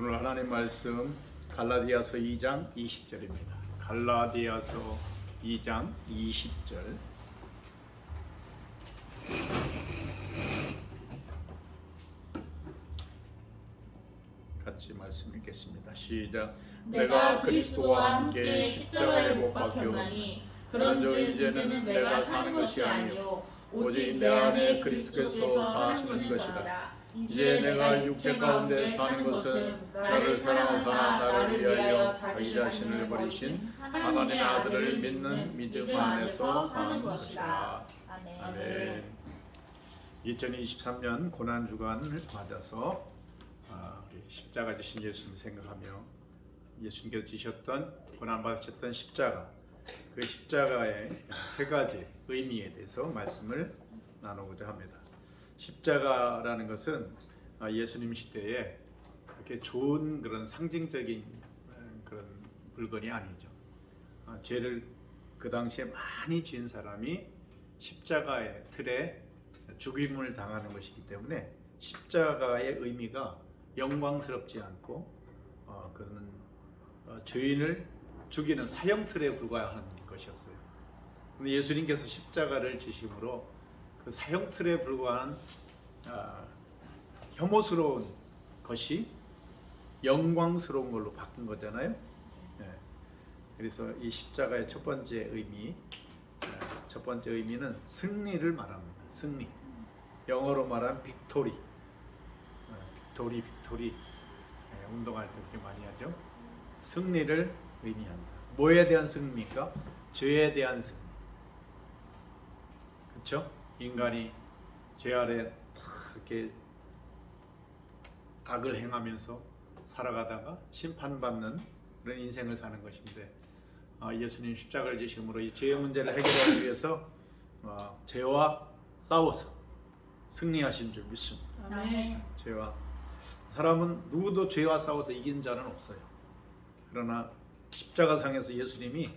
오늘 하나님 말씀 갈라디아서 2장 20절입니다. 갈라디아서 2장 20절. 같이 말씀 읽겠습니다. 시작. 내가 그리스도와 함께 십자가에 못 박혔나니 그런즉 이제는 내가 사는 것이 아니요 오직 내 안에 그리스도께서 사시는 것이다. 이제 내가 육체 가운데 사는 것은 나를 사랑하사 나를 위하여 자기 자신을 버리신 하나님의 아들을 믿는 믿음 안에서 사는 것이다. 아멘. 2023년 고난 주간을 맞아서 아, 십자가 지신 예수님 생각하며 예수님께서 지셨던 고난 받으셨던 십자가 그 십자가의 세 가지 의미에 대해서 말씀을 나누고자 합니다. 십자가라는 것은 아, 예수님 시대에 그렇게 좋은 그런 상징적인 어, 그런 물건이 아니죠. 아, 죄를 그 당시에 많이 지은 사람이 십자가의 틀에 죽임을 당하는 것이기 때문에 십자가의 의미가 영광스럽지 않고 어, 그는 어, 죄인을 죽이는 사형 틀에 불과한 것이었어요. 근데 예수님께서 십자가를 지심으로 그 사형 틀에 불과한 아, 혐오스러운 것이 영광스러운 걸로 바뀐 거잖아요. 예. 그래서 이 십자가의 첫 번째 의미, 아, 첫 번째 의미는 승리를 말합니다. 승리. 영어로 말하면 빅토리. 아, 빅토리, 빅토리. 예, 운동할 때 그렇게 많이 하죠. 승리를 의미한다. 뭐에 대한 승리입니까? 죄에 대한 승리. 그렇죠? 인간이 죄 아래 다 이렇게 악을 행하면서 살아가다가 심판받는 그런 인생을 사는 것인데 아, 예수님 십자가를 지심으로 이 죄의 문제를 해결하기 위해서 어, 죄와 싸워서 승리하신 줄 믿습니다. 아멘. 죄와 사람은 누구도 죄와 싸워서 이긴 자는 없어요. 그러나 십자가상에서 예수님이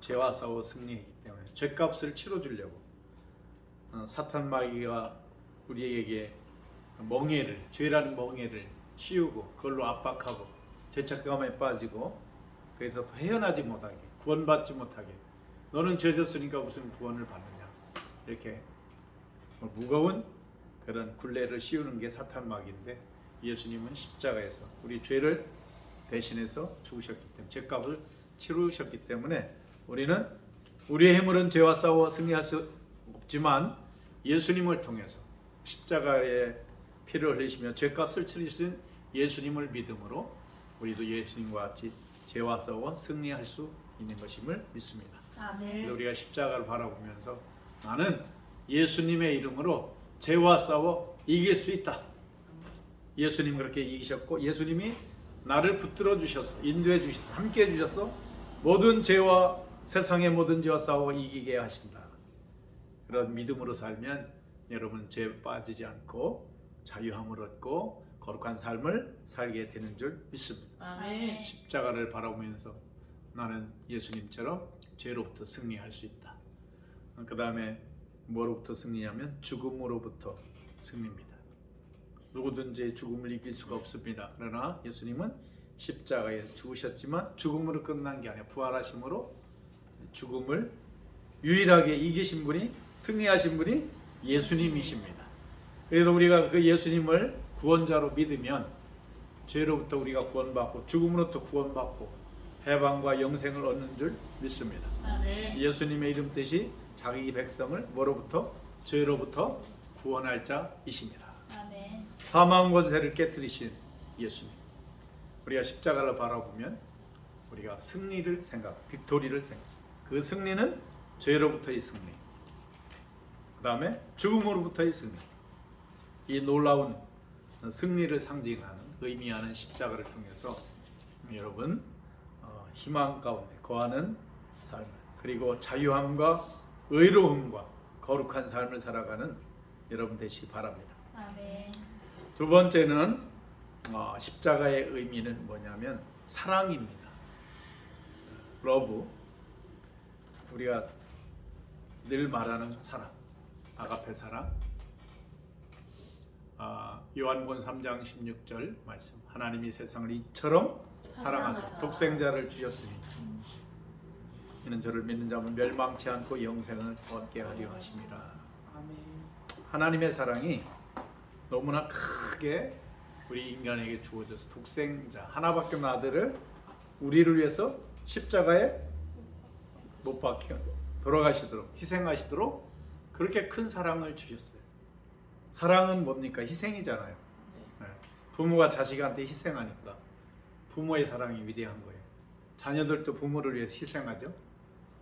죄와 싸워 승리했기 때문에 죄값을 치러 주려고 어, 사탄 마귀가 우리에게 멍해를 죄라는 멍해를 씌우고 그걸로 압박하고 죄책감에 빠지고 그래서 더 헤어나지 못하게 구원받지 못하게. 너는 죄졌으니까 무슨 구원을 받느냐? 이렇게 무거운 그런 굴레를 씌우는 게 사탄 마귀인데 예수님은 십자가에서 우리 죄를 대신해서 죽으셨기 때문에 죄값을 치르셨기 때문에 우리는 우리의 힘으로는 죄와 싸워 승리할 수 없지만 예수님을 통해서 십자가에 피를 흘리시며 죄값을 치르신 예수님을 믿음으로 우리도 예수님과 같이 죄와 싸워 승리할 수 있는 것임을 믿습니다. 아멘. 우리가 십자가를 바라보면서 나는 예수님의 이름으로 죄와 싸워 이길 수 있다. 예수님 그렇게 이기셨고 예수님이 나를 붙들어 주셔서 인도해 주셔서 함께 해 주셔서 모든 죄와 세상의 모든 죄와 싸워 이기게 하신다. 그런 믿음으로 살면 여러분 죄 빠지지 않고 자유함을 얻고 거룩한 삶을 살게 되는 줄 믿습니다. 아멘. 십자가를 바라보면서 나는 예수님처럼 죄로부터 승리할 수 있다. 그 다음에 뭐로부터 승리냐면 죽음으로부터 승리입니다. 누구든지 죽음을 이길 수가 없습니다. 그러나 예수님은 십자가에 죽으셨지만 죽음으로 끝난 게 아니라 부활하심으로 죽음을 유일하게 이기신 분이 승리하신 분이 예수님이십니다. 그래서 우리가 그 예수님을 구원자로 믿으면 죄로부터 우리가 구원받고 죽음으로부터 구원받고 해방과 영생을 얻는 줄 믿습니다. 아멘. 예수님의 이름 뜻이 자기 백성을 뭐로부터 죄로부터 구원할 자이십니다. 아멘. 사망 권세를 깨뜨리신 예수님. 우리가 십자가를 바라보면 우리가 승리를 생각, 빅토리를 생각. 그 승리는 죄로부터의 승리. 그다음에 죽음으로부터의 승리. 이 놀라운 승리를 상징하는 의미하는 십자가를 통해서 여러분 어, 희망 가운데 거하는 삶을 그리고 자유함과 의로움과 거룩한 삶을 살아가는 여러분 되시기 바랍니다. 아멘. 두 번째는 어, 십자가의 의미는 뭐냐면 사랑입니다. 러브. 우리가 늘 말하는 사랑. 아가페 사랑. 아, 요한복음 3장 16절 말씀. 하나님이 세상을 이처럼 사랑하사. 독생자를 주셨으니 이는 저를 믿는 자는 멸망치 않고 영생을 얻게 하려 하심이라. 아멘. 하나님의 사랑이 너무나 크게 우리 인간에게 주어져서 독생자 하나밖에 없는 아들을 우리를 위해서 십자가에 못 박혀 돌아가시도록 희생하시도록 그렇게 큰 사랑을 주셨어요. 사랑은 뭡니까? 희생이잖아요. 네. 부모가 자식한테 희생하니까 부모의 사랑이 위대한 거예요. 자녀들도 부모를 위해서 희생하죠.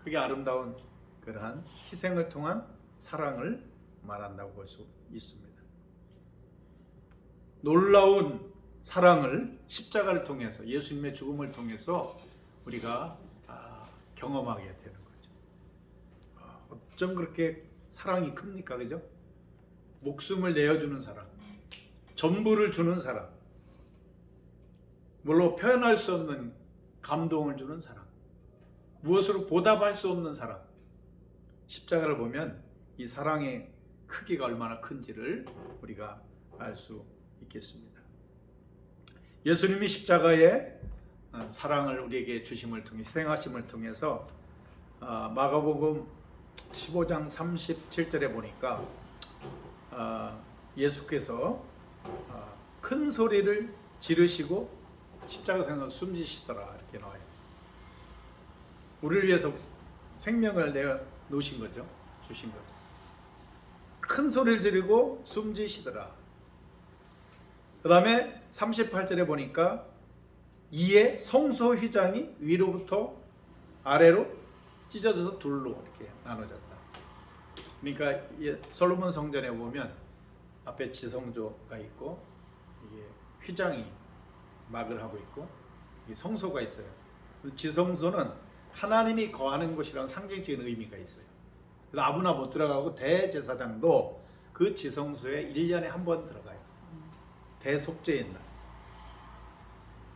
그게 아름다운 그러한 희생을 통한 사랑을 말한다고 볼 수 있습니다. 놀라운 사랑을 십자가를 통해서 예수님의 죽음을 통해서 우리가 아, 경험하게 되는 거죠. 아, 어쩜 그렇게 사랑이 큽니까, 그죠? 목숨을 내어주는 사랑, 전부를 주는 사랑, 물론 표현할 수 없는 감동을 주는 사랑, 무엇으로 보답할 수 없는 사랑. 십자가를 보면 이 사랑의 크기가 얼마나 큰지를 우리가 알 수 있겠습니다. 예수님이 십자가의 어, 사랑을 우리에게 주심을 통해 희생하심을 통해서 어, 마가복음 15장 37절에 보니까 어, 예수께서 어, 큰 소리를 지르시고 십자가에서 숨지시더라 이렇게 나와요. 우리를 위해서 생명을 내어 놓으신 거죠. 주신 거죠. 큰 소리를 지르고 숨지시더라. 그 다음에 38절에 보니까 이에 성소 휘장이 위로부터 아래로 찢어져서 둘로 이렇게 나눠졌다. 그러니까 이 솔로몬 성전에 보면 앞에 지성조가 있고 이게 휘장이 막을 하고 있고 이 성소가 있어요. 그 지성소는 하나님이 거하는 곳이라는 상징적인 의미가 있어요. 그래서 아무나 못 들어가고 대제사장도 그 지성소에 1년에 한 번 들어가요. 대속죄의 날.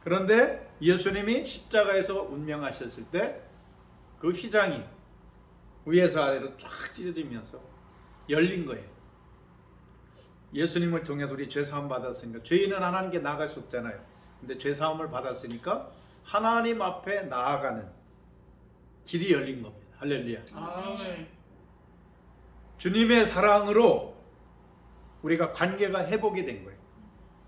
그런데 예수님이 십자가에서 운명하셨을 때 그 휘장이 위에서 아래로 쫙 찢어지면서 열린 거예요. 예수님을 통해서 우리 죄 사함 받았으니까 죄인은 하나님께 나아갈 수 없잖아요. 근데 죄 사함을 받았으니까 하나님 앞에 나아가는 길이 열린 겁니다. 할렐루야. 아멘. 주님의 사랑으로 우리가 관계가 회복이 된 거예요.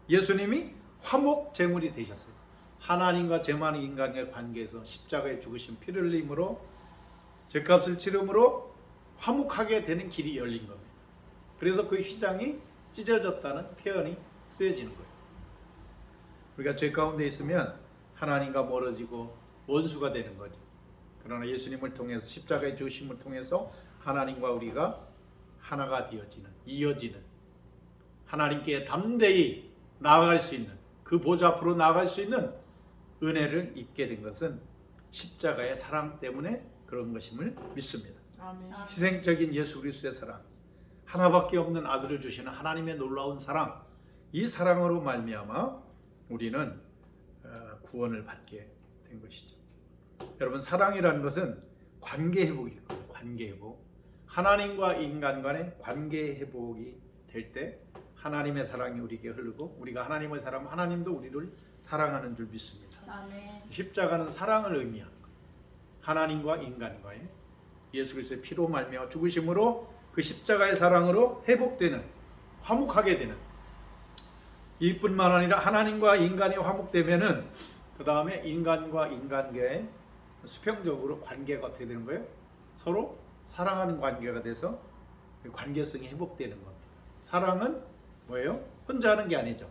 예수님이 화목 제물이 되셨어요. 하나님과 죄만 인간의 관계에서 십자가에 죽으신 피를 흘림으로 죄값을 치름으로 화목하게 되는 길이 열린 겁니다. 그래서 그 휘장이 찢어졌다는 표현이 쓰여지는 거예요. 우리가 죄 가운데 있으면 하나님과 멀어지고 원수가 되는 거죠. 그러나 예수님을 통해서 십자가의 죽으심을 통해서 하나님과 우리가 하나가 되어지는 이어지는 하나님께 담대히 나아갈 수 있는 그 보좌 앞으로 나아갈 수 있는 은혜를 입게 된 것은 십자가의 사랑 때문에 그런 것임을 믿습니다. 아멘. 희생적인 예수 그리스도의 사랑, 하나밖에 없는 아들을 주시는 하나님의 놀라운 사랑, 이 사랑으로 말미암아 우리는 어, 구원을 받게 된 것이죠. 여러분 사랑이라는 것은 관계 회복이거든요. 관계 회복. 하나님과 인간 간의 관계 회복이 될 때 하나님의 사랑이 우리에게 흐르고 우리가 하나님을 사랑하면 하나님도 우리를 사랑하는 줄 믿습니다. 아멘. 십자가는 사랑을 것. 하나님과 인간과의 예수 그리스도의 피로 말미암아 죽으심으로 그 십자가의 사랑으로 회복되는 화목하게 되는 이뿐만 아니라 하나님과 인간이 화목되면은 그 다음에 인간과 인간계의 수평적으로 관계가 어떻게 되는 거예요? 서로 사랑하는 관계가 돼서 그 관계성이 회복되는 겁니다. 사랑은 뭐예요? 혼자 하는 게 아니죠.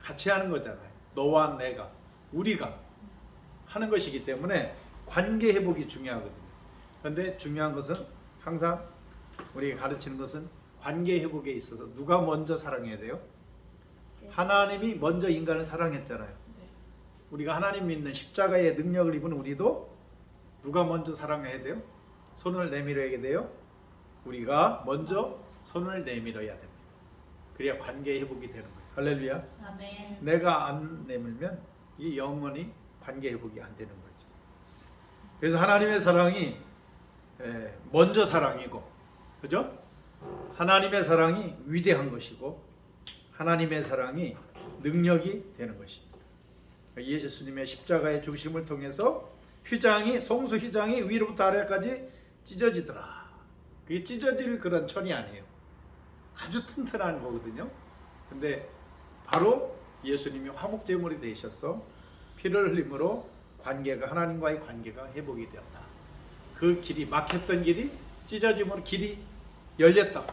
같이 하는 거잖아요. 너와 내가, 우리가 하는 것이기 때문에 관계 회복이 중요하거든요. 그런데 중요한 것은 항상 우리가 가르치는 것은 관계 회복에 있어서 누가 먼저 사랑해야 돼요? 하나님이 먼저 인간을 사랑했잖아요. 네. 우리가 하나님 믿는 십자가의 능력을 입은 우리도 누가 먼저 사랑해야 돼요? 손을 내밀어야 돼요. 우리가 먼저 손을 내밀어야 됩니다. 그래야 관계 회복이 되는 거예요. 할렐루야. 아멘. 내가 안 내밀면 이 영원히 관계 회복이 안 되는 거죠. 그래서 하나님의 사랑이 에, 먼저 사랑이고, 그죠? 하나님의 사랑이 위대한 것이고, 하나님의 사랑이 능력이 되는 것입니다. 예수님의 십자가의 중심을 통해서 휘장이 송수 휘장이 위로부터 아래까지 찢어지더라. 그게 찢어질 그런 천이 아니에요. 아주 튼튼한 거거든요. 근데 바로 예수님이 화목 제물이 되셔서 피를 흘림으로 관계가 하나님과의 관계가 회복이 되었다. 그 길이 막혔던 길이 찢어짐으로 길이 열렸다.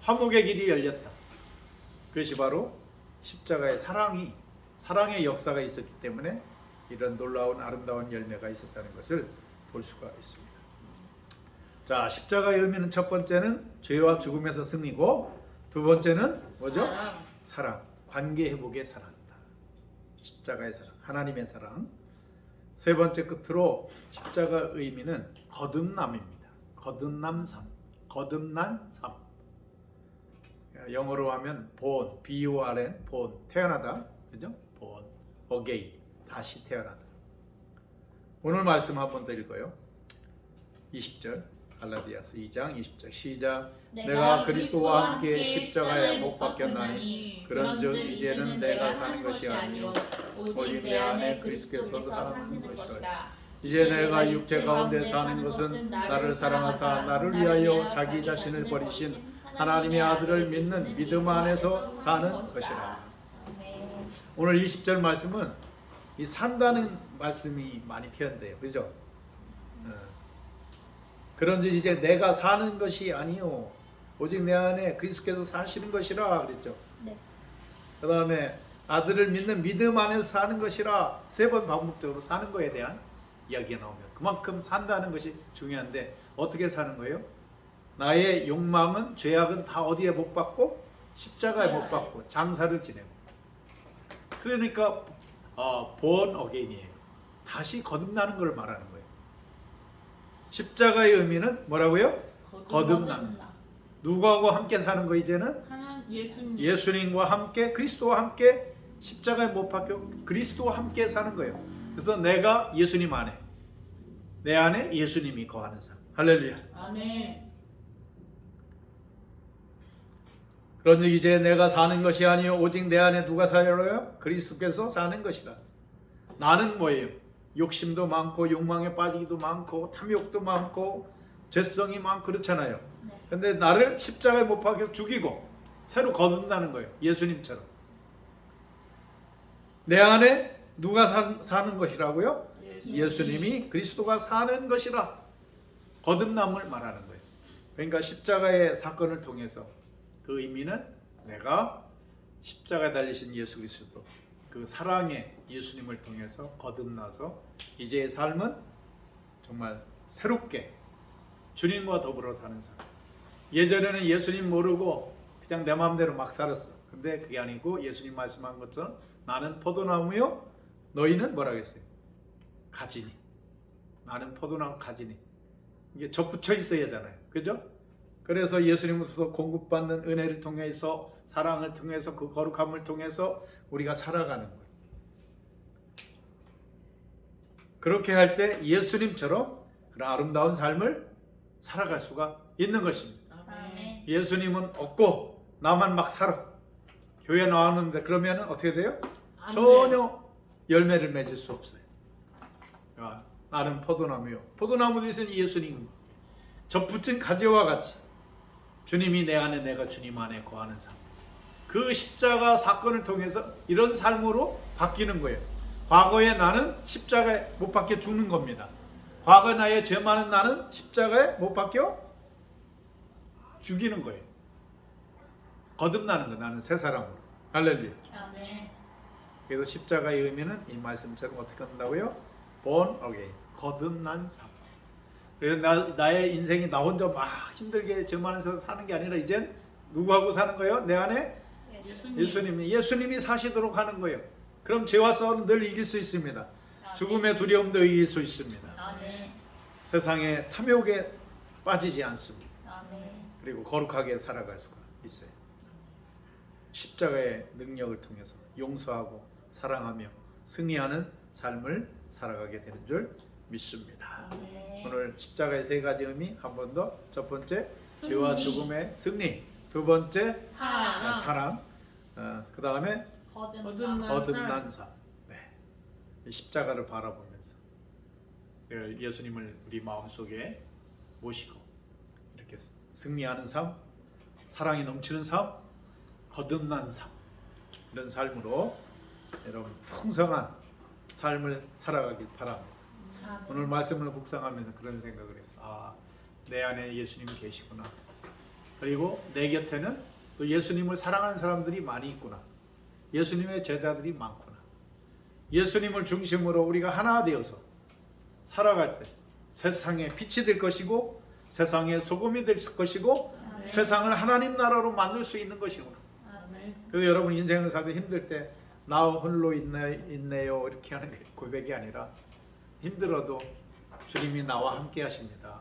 화목의 길이 열렸다. 그것이 바로 십자가의 사랑이 사랑의 역사가 있었기 때문에 이런 놀라운 아름다운 열매가 있었다는 것을 볼 수가 있습니다. 자, 십자가의 의미는 첫 번째는 죄와 죽음에서 승리고 두 번째는 뭐죠? 사랑. 사랑, 관계 회복의 사랑이다. 십자가의 사랑, 하나님의 사랑. 세 번째 끝으로 십자가 의미는 거듭남입니다. 거듭남 삶, 거듭난 삶. 영어로 하면 born, B-O-R-N, born, 태어나다, 그죠? born, again, 다시 태어나다. 오늘 말씀 한번 더 읽어요. 20절, 갈라디아서 2장 20절 시작. 내가 그리스도와 함께 십자가에 못 박혔나니 그런즉 이제는 내가 사는 것이 아니요 오직 내 안에 그리스도께서 사는 것이라. 이제 내가 육체 가운데 사는 것은 나를 사랑하사 나를 위하여 자기 자신을 버리신 하나님의 아들을 믿는 믿음 안에서 사는 것이라. 오늘 20절 말씀은 이 산다는 말씀이 많이 표현돼요. 그죠? 어. 그런즉 이제 내가 사는 것이 아니요 오직 내 안에 그리스도께서 사시는 것이라 그랬죠. 네. 그 다음에 아들을 믿는 믿음 안에서 사는 것이라 세 번 반복적으로 사는 거에 대한 이야기가 나오면 그만큼 산다는 것이 중요한데 어떻게 사는 거예요? 나의 욕망은 죄악은 다 어디에 못 받고 십자가에 못 받고 장사를 지내고 그러니까 어, born again이에요. 다시 거듭나는 걸 말하는 거예요. 십자가의 의미는 뭐라고요? 거듭남. 누구하고 함께 사는 거 이제는 예수님. 예수님과 함께 그리스도와 함께 십자가에 못 박혀 그리스도와 함께 사는 거예요. 그래서 내가 예수님 안에 내 안에 예수님이 거하는 삶. 할렐루야. 아멘. 그런즉 이제 내가 사는 것이 아니요 오직 내 안에 누가 살아요? 그리스도께서 사는 것이라. 나는 뭐예요? 욕심도 많고 욕망에 빠지기도 많고 탐욕도 많고 죄성이 많고 그렇잖아요. 네. 근데 나를 십자가에 못 박혀 죽이고 새로 거듭나는 거예요. 예수님처럼. 내 안에 누가 사, 사는 것이라고요? 예수님 이 그리스도가 사는 것이라 거듭남을 말하는 거예요. 그러니까 십자가의 사건을 통해서 그 의미는 내가 십자가에 달리신 예수 그리스도 그 사랑의 예수님을 통해서 거듭나서 이제의 삶은 정말 새롭게 주님과 더불어 사는 삶. 예전에는 예수님 모르고 그냥 내 마음대로 막 살았어. 근데 그게 아니고 예수님 말씀한 것처럼 나는 포도나무요 너희는 뭐라겠어요? 가지니. 나는 포도나무 가지니. 이게 접붙여 있어야 하잖아요. 그죠? 그래서 예수님으로부터 공급받는 은혜를 통해서 사랑을 통해서 그 거룩함을 통해서 우리가 살아가는 거예요. 그렇게 할 때 예수님처럼 그런 아름다운 삶을 살아갈 수가 있는 것입니다. 아멘. 예수님은 없고 나만 막 살아. 교회 나왔는데 그러면 어떻게 돼요? 전혀 열매를 맺을 수 없어요. 아, 나는 포도나무요. 포도나무 대신 예수님. 접붙인 가지와 같이 주님이 내 안에 내가 주님 안에 거하는 삶. 그 십자가 사건을 통해서 이런 삶으로 바뀌는 거예요. 과거에 나는 십자가에 못 박혀 죽는 겁니다. 과거 나의 죄 많은 나는 십자가에 못 박혀 죽이는 거예요. 거듭나는 거 나는 새 사람으로. 할렐루야. 아멘. 그래서 십자가의 의미는 이 말씀처럼 어떻게 한다고요? born again. 거듭난 삶. 그래서 나, 나의 인생이 나 혼자 막 힘들게 세상 사는 게 아니라 이젠 누구하고 사는 거예요? 내 안에 예수님. 예수님이 예수님이 사시도록 하는 거예요. 그럼 죄와 싸움은 늘 이길 수 있습니다. 죽음의 두려움도 이길 수 있습니다. 아멘. 세상의 탐욕에 빠지지 않습니다. 아멘. 그리고 거룩하게 살아갈 수가 있어요. 십자가의 능력을 통해서 용서하고 사랑하며 승리하는 삶을 살아가게 되는 줄 믿습니다. 아멘. 오늘 십자가의 세 가지 의미 한 번 더. 첫 번째 죄와 승리. 죽음의 승리. 두 번째 사랑. 사랑. 어, 그 다음에 거듭난 거듭난 삶. 네. 이 십자가를 바라보면서 늘 예수님을 우리 마음 속에 모시고 이렇게 승리하는 삶, 사랑이 넘치는 삶, 거듭난 삶 이런 삶으로 여러분 풍성한 삶을 살아가길 바랍니다. 아멘. 오늘 말씀을 묵상하면서 그런 생각을 했어. 아, 내 안에 예수님이 계시구나. 그리고 내 곁에는 또 예수님을 사랑하는 사람들이 많이 있구나. 예수님의 제자들이 많구나. 예수님을 중심으로 우리가 하나 되어서 살아갈 때 세상에 빛이 될 것이고 세상에 소금이 될 것이고 아멘. 세상을 하나님 나라로 만들 수 있는 것이구나. 아멘. 그래서 여러분 인생을 살때 힘들 때 나 홀로 있네, 있네요 이렇게 하는 게 고백이 아니라 힘들어도 주님이 나와 함께 하십니다.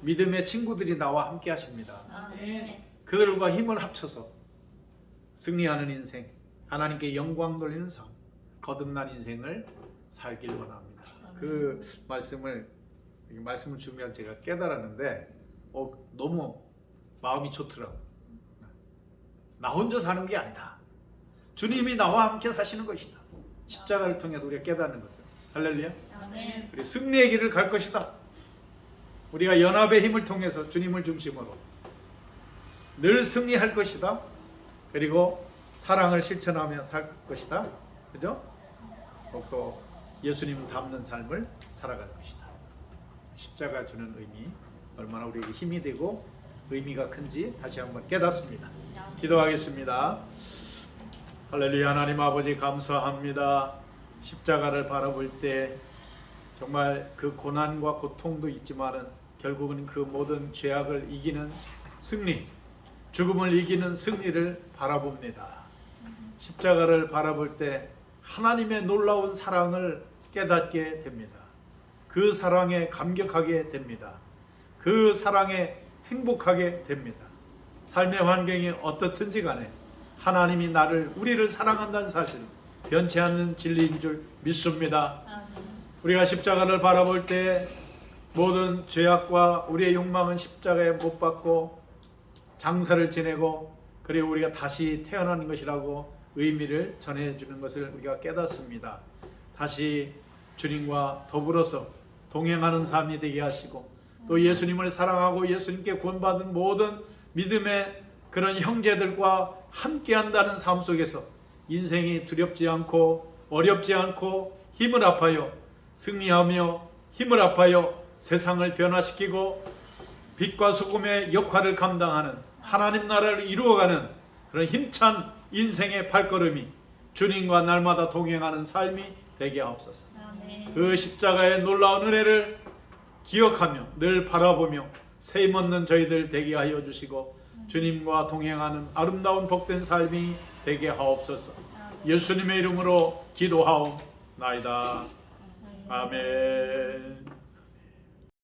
믿음의 친구들이 나와 함께 하십니다. 그들과 힘을 합쳐서 승리하는 인생, 하나님께 영광 돌리는 삶, 거듭난 인생을 살길 원합니다. 그 말씀을 이 말씀을 준비한 제가 깨달았는데 어, 너무 마음이 좋더라고. 나 혼자 사는 게 아니다. 주님이 나와 함께 사시는 것이다. 십자가를 통해서 우리가 깨닫는 것을. 할렐루야. 아멘. 우리 승리의 길을 갈 것이다. 우리가 연합의 힘을 통해서 주님을 중심으로 늘 승리할 것이다. 그리고 사랑을 실천하며 살 것이다. 그죠? 또 예수님 닮는 삶을 살아갈 것이다. 십자가 주는 의미 얼마나 우리에게 힘이 되고 의미가 큰지 다시 한번 깨닫습니다. 기도하겠습니다. 할렐루야 하나님 아버지 감사합니다. 십자가를 바라볼 때 정말 그 고난과 고통도 있지만은 결국은 그 모든 죄악을 이기는 승리, 죽음을 이기는 승리를 바라봅니다. 십자가를 바라볼 때 하나님의 놀라운 사랑을 깨닫게 됩니다. 그 사랑에 감격하게 됩니다. 그 사랑에 행복하게 됩니다. 삶의 환경이 어떻든지 간에 하나님이 나를 우리를 사랑한다는 사실 변치 않는 진리인 줄 믿습니다. 우리가 십자가를 바라볼 때 모든 죄악과 우리의 욕망은 십자가에 못 박고 장사를 지내고 그리고 우리가 다시 태어나는 것이라고 의미를 전해주는 것을 우리가 깨닫습니다. 다시 주님과 더불어서 동행하는 삶이 되게 하시고 또 예수님을 사랑하고 예수님께 구원받은 모든 믿음의 그런 형제들과 함께 한다는 삶 속에서 인생이 두렵지 않고 어렵지 않고 힘을 합하여 승리하며 힘을 합하여 세상을 변화시키고 빛과 소금의 역할을 감당하는 하나님 나라를 이루어가는 그런 힘찬 인생의 발걸음이 주님과 날마다 동행하는 삶이 되게 하옵소서. 그 십자가의 놀라운 은혜를 기억하며 늘 바라보며 세임 얻는 저희들 되게 하여 주시고 주님과 동행하는 아름다운 복된 삶이 되게 하옵소서. 예수님의 이름으로 기도하옵나이다. 아멘.